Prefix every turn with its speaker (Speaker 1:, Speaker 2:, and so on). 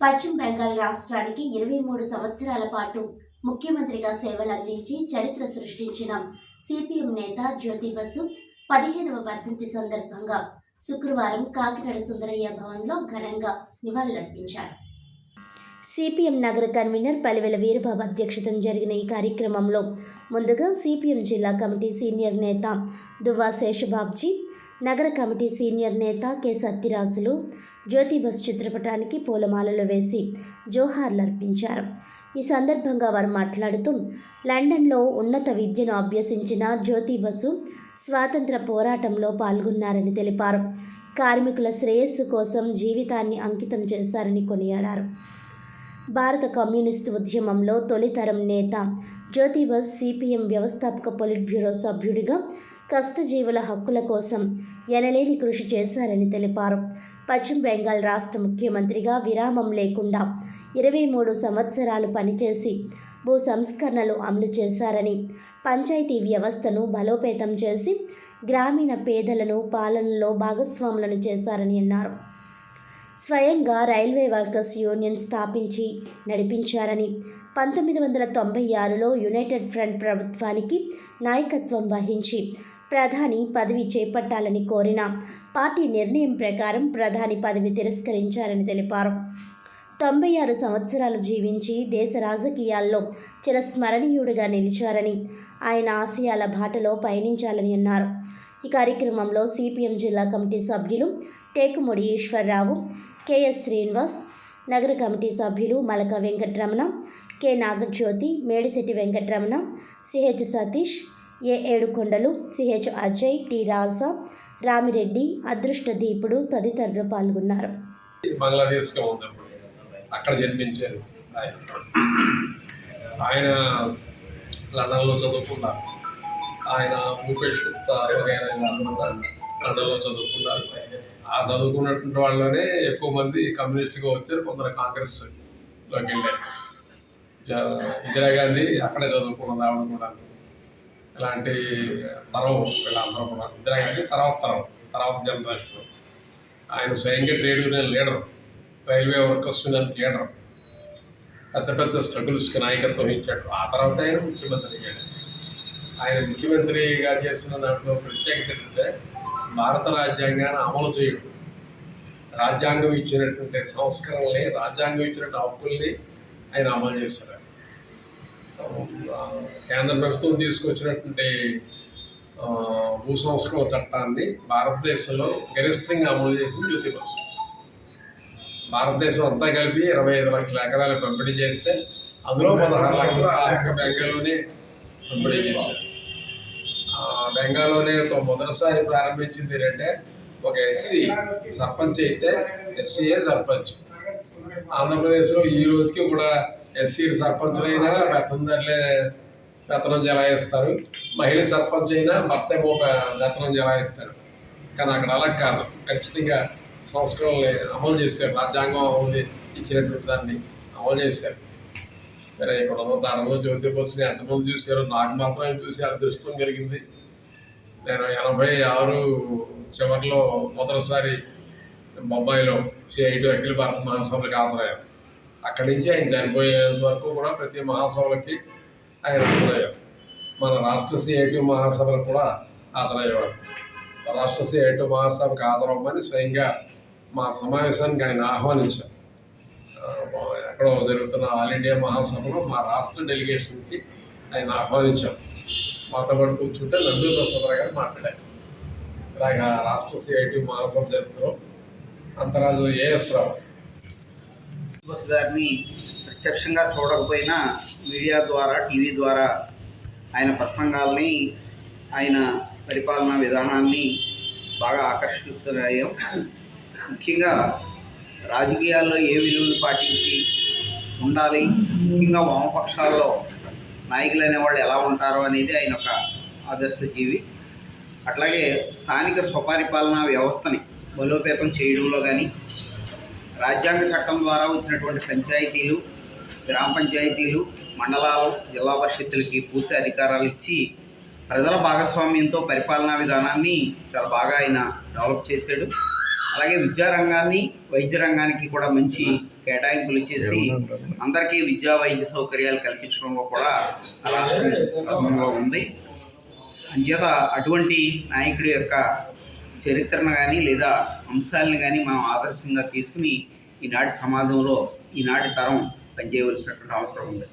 Speaker 1: పశ్చిమ బెంగాల్ రాష్ట్రానికి ఇరవై మూడు సంవత్సరాల పాటు ముఖ్యమంత్రిగా సేవలు అందించి చరిత్ర సృష్టించిన సిపిఎం నేత జ్యోతి బసు పదిహేనవ వర్ధంతి సందర్భంగా శుక్రవారం కాకినాడ సుందరయ్య భవన్లో ఘనంగా నివాళులర్పించారు. సిపిఎం నగర కన్వీనర్ పలివెల వీరబాబు అధ్యక్షతన జరిగిన ఈ కార్యక్రమంలో ముందుగా సిపిఎం జిల్లా కమిటీ సీనియర్ నేత దువ్వా శేషబాబ్జీ నగర కమిటీ సీనియర్ నేత కె. సత్యరాజులు జ్యోతిబస్ చిత్రపటానికి పూలమాలలు వేసి జోహార్లు అర్పించారు ఈ సందర్భంగా వారు మాట్లాడుతూ లండన్లో ఉన్నత విద్యను అభ్యసించిన జ్యోతిబసు స్వాతంత్ర పోరాటంలో పాల్గొన్నారని తెలిపారు. కార్మికుల శ్రేయస్సు కోసం జీవితాన్ని అంకితం చేశారని కొనియాడారు. భారత కమ్యూనిస్టు ఉద్యమంలో తొలితరం నేత జ్యోతిబస్ సిపిఎం వ్యవస్థాపక పొలిట్ బ్యూరో సభ్యుడిగా కష్టజీవుల హక్కుల కోసం ఎనలేని కృషి చేశారని తెలిపారు. పశ్చిమ బెంగాల్ రాష్ట్ర ముఖ్యమంత్రిగా విరామం లేకుండా ఇరవై మూడు సంవత్సరాలు పనిచేసి భూ సంస్కరణలు అమలు చేశారని పంచాయతీ వ్యవస్థను బలోపేతం చేసి గ్రామీణ పేదలను పాలనలో భాగస్వాములను చేశారని అన్నారు. స్వయంగా రైల్వే వర్కర్స్ యూనియన్ స్థాపించి నడిపించారని పంతొమ్మిది వందల తొంభై ఆరులో యునైటెడ్ ఫ్రంట్ ప్రభుత్వానికి నాయకత్వం వహించి ప్రధాని పదవి చేపట్టాలని కోరిన పార్టీ నిర్ణయం ప్రకారం ప్రధాని పదవి తిరస్కరించారని తెలిపారు. తొంభై ఆరు సంవత్సరాలు జీవించి దేశ రాజకీయాల్లో చిరస్మరణీయుడిగా నిలిచారని ఆయన ఆశయాల బాటలో పయనించాలని అన్నారు. ఈ కార్యక్రమంలో సిపిఎం జిల్లా కమిటీ సభ్యులు టేకుముడి ఈశ్వరరావు కెఎస్ శ్రీనివాస్ నగర కమిటీ సభ్యులు Malaka Venkataramana K Nagajyothi Medisetti Venkataramana CH Satish A. Edukondalu CH Ajay T. Raja Ramireddy అదృష్ట దీపుడు తదితరులు పాల్గొన్నారు.
Speaker 2: బంగ్లాదేశ్లో ఉన్నప్పుడు అక్కడ జన్మించారు ఆయన. లండన్లో చదువుకున్నారు. ఆయన భూపేష్ గుప్తా లండన్లో చదువుకున్నారు. ఆ చదువుకున్నటువంటి వాళ్ళనే ఎక్కువ మంది కమ్యూనిస్ట్గా వచ్చారు కొందరు కాంగ్రెస్లోకి వెళ్ళారు. ఇందిరాగాంధీ అక్కడే చదువుకున్నది ఆవిడ కూడా. ఇలాంటి తరం వీళ్ళందరూ కూడా ఇందిరాగాంధీ తర్వాత తరం తర్వాత జనరేషన్. ఆయన స్వయంగా trade union leader railway workers union leader. పెద్ద పెద్ద స్ట్రగుల్స్కి నాయకత్వం ఇచ్చాడు. ఆ తర్వాత ఆయన ముఖ్యమంత్రి అయ్యాడు. ఆయన ముఖ్యమంత్రిగా చేసిన దాంట్లో ప్రత్యేకత ఏంటంటే భారత రాజ్యాంగాన్ని అమలు చేయడం. రాజ్యాంగం ఇచ్చినటువంటి సంస్కరణల్ని రాజ్యాంగం ఇచ్చినటువంటి హక్కుల్ని ఆయన అమలు చేస్తారు కేంద్ర ప్రభుత్వం తీసుకొచ్చినటువంటి భూ సంస్కరణ చట్టాన్ని భారతదేశంలో గరిష్టంగా అమలు చేసింది జ్యోతి భారతదేశం అంతా కలిపి ఇరవై ఐదు లక్షల ఎకరాలు పంపిణీ చేస్తే అందులో పదహారు లక్షలు ఆర్థిక బెంగాల్లోనే పంపిణీ చేశారు. బెంగాల్లోనే ఒక మొదటిసారి ప్రారంభించింది ఏంటంటే ఒక ఎస్సీ సర్పంచ్ అయితే ఎస్సీఏ సర్పంచ్. ఆంధ్రప్రదేశ్లో ఈ రోజుకి కూడా ఎస్సీ సర్పంచ్లైనా పెత్తందర్లే వేతనం జలాయిస్తారు. మహిళ సర్పంచ్ అయినా భర్త ఒక వేతనం జలాయిస్తారు. కానీ అక్కడ అలా కాదు. ఖచ్చితంగా సంస్కరణలు అమలు చేశారు రాజ్యాంగం అమలు ఇచ్చినటువంటి దాన్ని అమలు చేశారు సరే ఇక్కడ ఉన్న తరంలో జ్యోతి బస్సుని ఎంతమంది చూశారు? నాకు మాత్రమే చూసి అదృష్టం జరిగింది నేను ఎనభై ఆరు చివరిలో మొదటిసారి బొంబాయిలో సిఐటి అఖిల భారత మహాసభలకు హాజరయ్యారు. అక్కడి నుంచి ఆయన చనిపోయేంత వరకు కూడా ప్రతి మహాసభలకి ఆయన హాజరయ్యారు. మన రాష్ట్ర సిఐటి మహాసభలకు కూడా హాజరయ్యేవారు. రాష్ట్ర సిఐటి మహాసభకు హాజరవ్వమని స్వయంగా మా సమావేశానికి ఆయన ఆహ్వానించారు. ఎక్కడో జరుగుతున్న ఆల్ ఇండియా మహాసభలో మా రాష్ట్ర డెలిగేషన్కి ఆయన ఆహ్వానించారు. మాతో పాటు కూర్చుంటే నందు ప్రసాద్ గారు మాట్లాడారు. ఇలాగా రాష్ట్ర సిఐటి మహాసభ జరుగుతూ అంతరాజు ఏఎస్ రావు
Speaker 3: బస్ గారిని ప్రత్యక్షంగా చూడకపోయినా మీడియా ద్వారా టీవీ ద్వారా ఆయన ప్రసంగాల్ని ఆయన పరిపాలనా విధానాన్ని బాగా ఆకర్షితులయ్యాం ముఖ్యంగా రాజకీయాల్లో ఏ విలువలు పాటించి ఉండాలి ముఖ్యంగా వామపక్షాల్లో నాయకులు అనేవాళ్ళు ఎలా ఉంటారో అనేది ఆయన ఒక ఆదర్శ జీవి. అట్లాగే స్థానిక స్వపరిపాలనా వ్యవస్థని బలోపేతం చేయడంలో కానీ రాజ్యాంగ చట్టం ద్వారా వచ్చినటువంటి పంచాయతీలు గ్రామ పంచాయతీలు మండలాలు జిల్లా పరిషత్తులకి పూర్తి అధికారాలు ఇచ్చి ప్రజల భాగస్వామ్యంతో పరిపాలనా విధానాన్ని చాలా బాగా ఆయన డెవలప్ చేశాడు. అలాగే విద్యారంగాన్ని వైద్య రంగానికి కూడా మంచి కేటాయింపులు చేసి అందరికీ విద్యా వైద్య సౌకర్యాలు కల్పించడంలో కూడా రాష్ట్రంలో ఉంది. అంచేత అటువంటి నాయకుడి యొక్క చరిత్రను కానీ లేదా అంశాలను కానీ మనం ఆదర్శంగా తీసుకుని ఈనాటి సమాజంలో ఈనాటి తరం పనిచేయవలసినటువంటి అవసరం ఉంది.